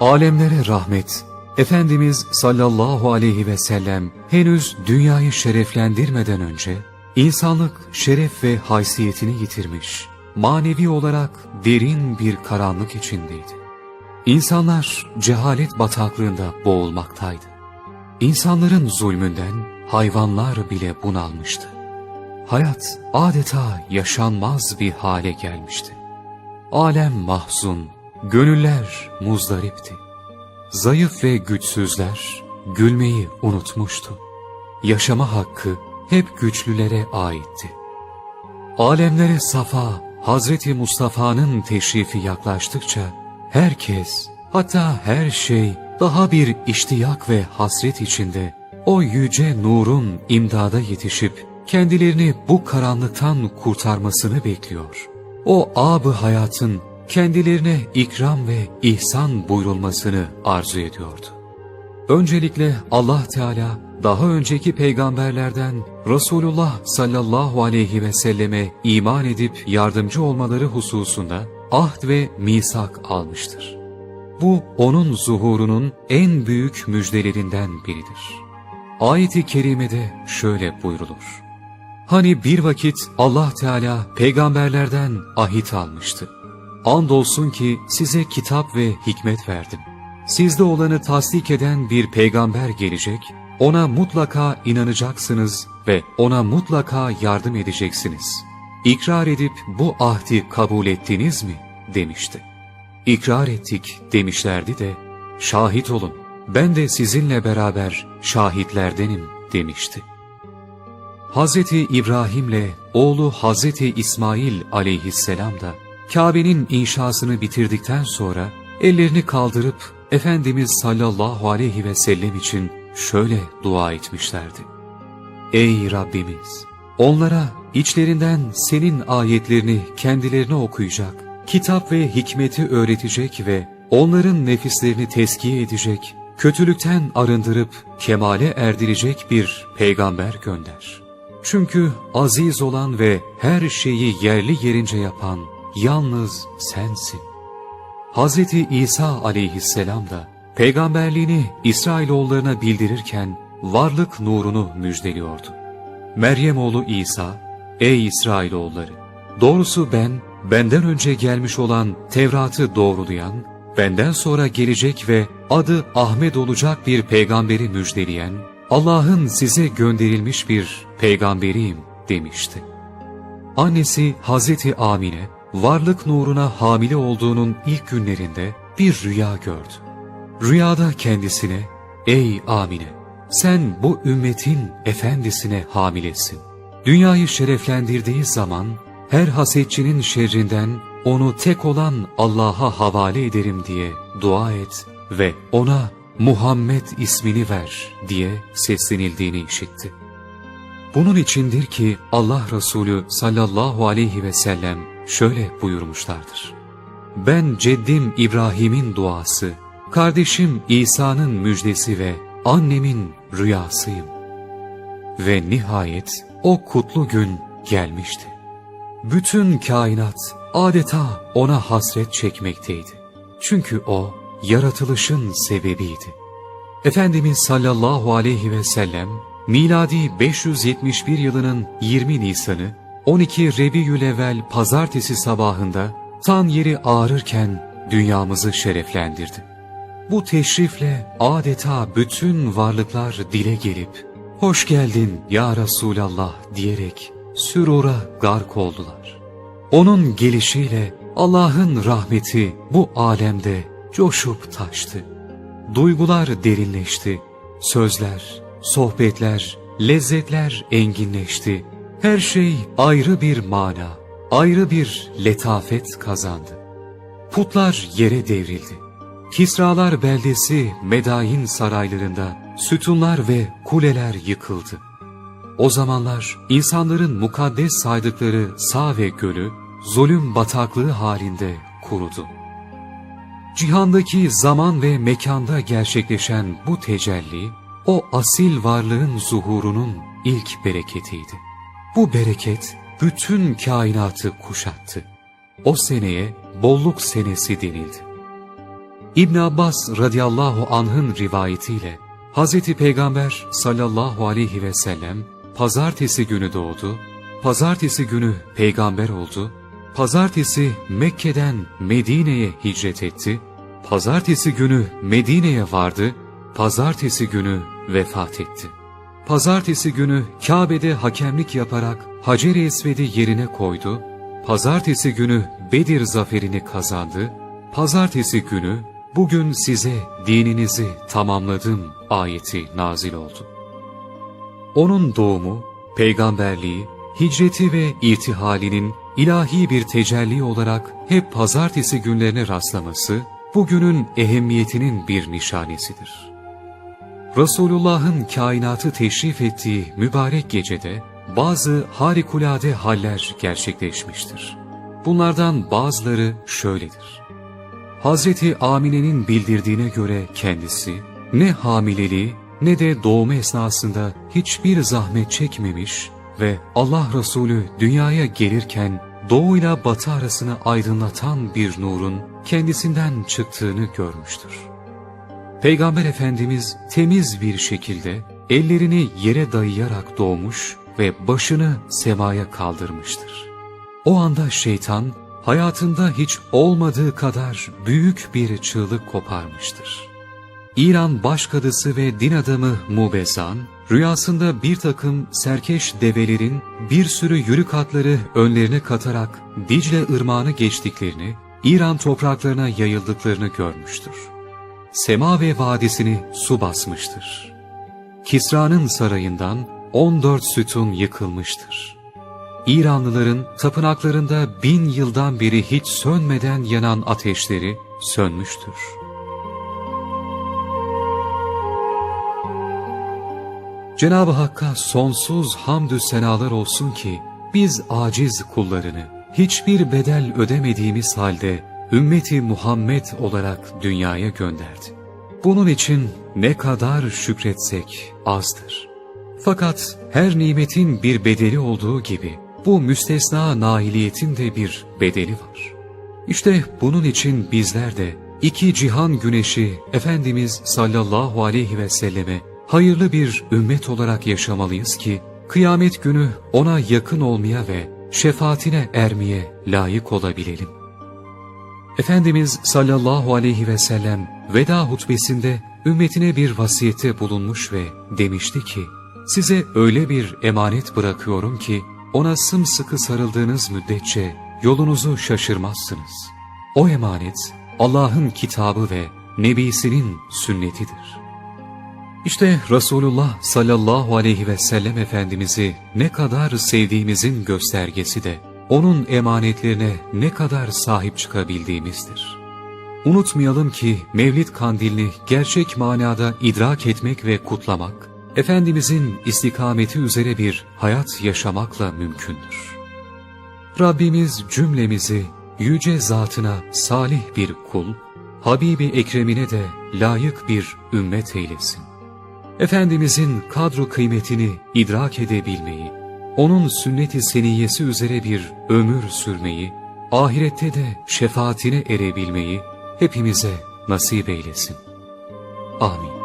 Alemlere rahmet, Efendimiz sallallahu aleyhi ve sellem henüz dünyayı şereflendirmeden önce insanlık şeref ve haysiyetini yitirmiş, manevi olarak derin bir karanlık içindeydi. İnsanlar cehalet bataklığında boğulmaktaydı. İnsanların zulmünden hayvanlar bile bunalmıştı. Hayat adeta yaşanmaz bir hale gelmişti. Alem mahzun, gönüller muzdaripti. Zayıf ve güçsüzler gülmeyi unutmuştu. Yaşama hakkı hep güçlülere aitti. Alemlere safa Hazreti Mustafa'nın teşrifi yaklaştıkça herkes hatta her şey daha bir iştiyak ve hasret içinde o yüce nurun imdada yetişip kendilerini bu karanlıktan kurtarmasını bekliyor. O abı hayatın kendilerine ikram ve ihsan buyurulmasını arzu ediyordu. Öncelikle Allah Teala daha önceki peygamberlerden Resulullah sallallahu aleyhi ve selleme iman edip yardımcı olmaları hususunda ahd ve misak almıştır. Bu onun zuhurunun en büyük müjdelerinden biridir. Ayet-i kerimede şöyle buyrulur. Hani bir vakit Allah Teala peygamberlerden ahit almıştı. Andolsun ki size kitap ve hikmet verdim. Sizde olanı tasdik eden bir peygamber gelecek, ona mutlaka inanacaksınız ve ona mutlaka yardım edeceksiniz. İkrar edip bu ahdi kabul ettiniz mi? demişti. İkrar ettik demişlerdi de, şahit olun, ben de sizinle beraber şahitlerdenim demişti. Hazreti İbrahim'le oğlu Hazreti İsmail aleyhisselam da Kabe'nin inşasını bitirdikten sonra ellerini kaldırıp Efendimiz sallallahu aleyhi ve sellem için şöyle dua etmişlerdi. Ey Rabbimiz! Onlara içlerinden senin ayetlerini kendilerine okuyacak, kitap ve hikmeti öğretecek ve onların nefislerini teskiye edecek, kötülükten arındırıp kemale erdirecek bir peygamber gönder. Çünkü aziz olan ve her şeyi yerli yerince yapan yalnız sensin. Hz. İsa aleyhisselam da peygamberliğini İsrailoğullarına bildirirken varlık nurunu müjdeliyordu. Meryem oğlu İsa, ey İsrailoğulları! Doğrusu ben, benden önce gelmiş olan Tevrat'ı doğrulayan, benden sonra gelecek ve adı Ahmet olacak bir peygamberi müjdeleyen, Allah'ın size gönderilmiş bir peygamberiyim demişti. Annesi Hazreti Amine, varlık nuruna hamile olduğunun ilk günlerinde bir rüya gördü. Rüyada kendisine, ey Amine, sen bu ümmetin efendisine hamilesin. Dünyayı şereflendirdiği zaman, her hasetçinin şerrinden onu tek olan Allah'a havale ederim diye dua et ve ona Muhammed ismini ver diye seslenildiğini işitti. Bunun içindir ki Allah Resulü sallallahu aleyhi ve sellem şöyle buyurmuşlardır. Ben ceddim İbrahim'in duası, kardeşim İsa'nın müjdesi ve annemin rüyasıyım. Ve nihayet o kutlu gün gelmişti. Bütün kainat adeta ona hasret çekmekteydi. Çünkü o yaratılışın sebebiydi. Efendimiz sallallahu aleyhi ve sellem miladi 571 yılının 20 Nisan'ı 12 Rebiyülevvel pazartesi sabahında tan yeri ağrırken dünyamızı şereflendirdi. Bu teşrifle adeta bütün varlıklar dile gelip hoş geldin ya Resulallah diyerek sürura gark oldular. Onun gelişiyle Allah'ın rahmeti bu alemde coşup taştı. Duygular derinleşti, sözler, sohbetler, lezzetler enginleşti. Her şey ayrı bir mana, ayrı bir letafet kazandı. Putlar yere devrildi. Kisralar beldesi Medain saraylarında sütunlar ve kuleler yıkıldı. O zamanlar insanların mukaddes saydıkları sağ ve gölü zulüm bataklığı halinde kurudu. Cihandaki zaman ve mekanda gerçekleşen bu tecelli, o asil varlığın zuhurunun ilk bereketiydi. Bu bereket bütün kainatı kuşattı. O seneye bolluk senesi denildi. İbn Abbas radıyallahu anh'ın rivayetiyle Hz. Peygamber sallallahu aleyhi ve sellem pazartesi günü doğdu, pazartesi günü peygamber oldu, pazartesi Mekke'den Medine'ye hicret etti, pazartesi günü Medine'ye vardı, pazartesi günü vefat etti. Pazartesi günü Kabe'de hakemlik yaparak Hacer-i Esved'i yerine koydu, pazartesi günü Bedir zaferini kazandı, pazartesi günü bugün size dininizi tamamladım ayeti nazil oldu. Onun doğumu, peygamberliği, hicreti ve irtihalinin ilahi bir tecelli olarak hep pazartesi günlerine rastlaması, bugünün ehemmiyetinin bir nişanesidir. Resulullah'ın kainatı teşrif ettiği mübarek gecede bazı harikulade haller gerçekleşmiştir. Bunlardan bazıları şöyledir. Hazreti Amine'nin bildirdiğine göre kendisi ne hamileliği ne de doğumu esnasında hiçbir zahmet çekmemiş ve Allah Resulü dünyaya gelirken doğuyla batı arasını aydınlatan bir nurun kendisinden çıktığını görmüştür. Peygamber Efendimiz temiz bir şekilde ellerini yere dayayarak doğmuş ve başını semaya kaldırmıştır. O anda şeytan hayatında hiç olmadığı kadar büyük bir çığlık koparmıştır. İran başkadısı ve din adamı Mubezan, rüyasında bir takım serkeş develerin bir sürü yürük atları önlerine katarak Dicle ırmağını geçtiklerini, İran topraklarına yayıldıklarını görmüştür. Sema ve vadisini su basmıştır. Kisra'nın sarayından 14 sütun yıkılmıştır. İranlıların tapınaklarında bin yıldan beri hiç sönmeden yanan ateşleri sönmüştür. Cenab-ı Hakk'a sonsuz hamdü senalar olsun ki biz aciz kullarını hiçbir bedel ödemediğimiz halde ümmeti Muhammed olarak dünyaya gönderdi. Bunun için ne kadar şükretsek azdır. Fakat her nimetin bir bedeli olduğu gibi bu müstesna nailiyetin de bir bedeli var. İşte bunun için bizler de iki cihan güneşi Efendimiz sallallahu aleyhi ve selleme hayırlı bir ümmet olarak yaşamalıyız ki kıyamet günü ona yakın olmaya ve şefaatine ermeye layık olabilelim. Efendimiz sallallahu aleyhi ve sellem veda hutbesinde ümmetine bir vasiyette bulunmuş ve demişti ki, size öyle bir emanet bırakıyorum ki, ona sımsıkı sarıldığınız müddetçe yolunuzu şaşırmazsınız. O emanet Allah'ın kitabı ve Nebisinin sünnetidir. İşte Resulullah sallallahu aleyhi ve sellem Efendimiz'i ne kadar sevdiğimizin göstergesi de onun emanetlerine ne kadar sahip çıkabildiğimizdir. Unutmayalım ki Mevlid kandilini gerçek manada idrak etmek ve kutlamak, Efendimizin istikameti üzere bir hayat yaşamakla mümkündür. Rabbimiz cümlemizi yüce zatına salih bir kul, Habibi Ekrem'ine de layık bir ümmet eylesin. Efendimizin kadro kıymetini idrak edebilmeyi, onun sünnet-i seniyesi üzere bir ömür sürmeyi, ahirette de şefaatine erebilmeyi hepimize nasip eylesin. Amin.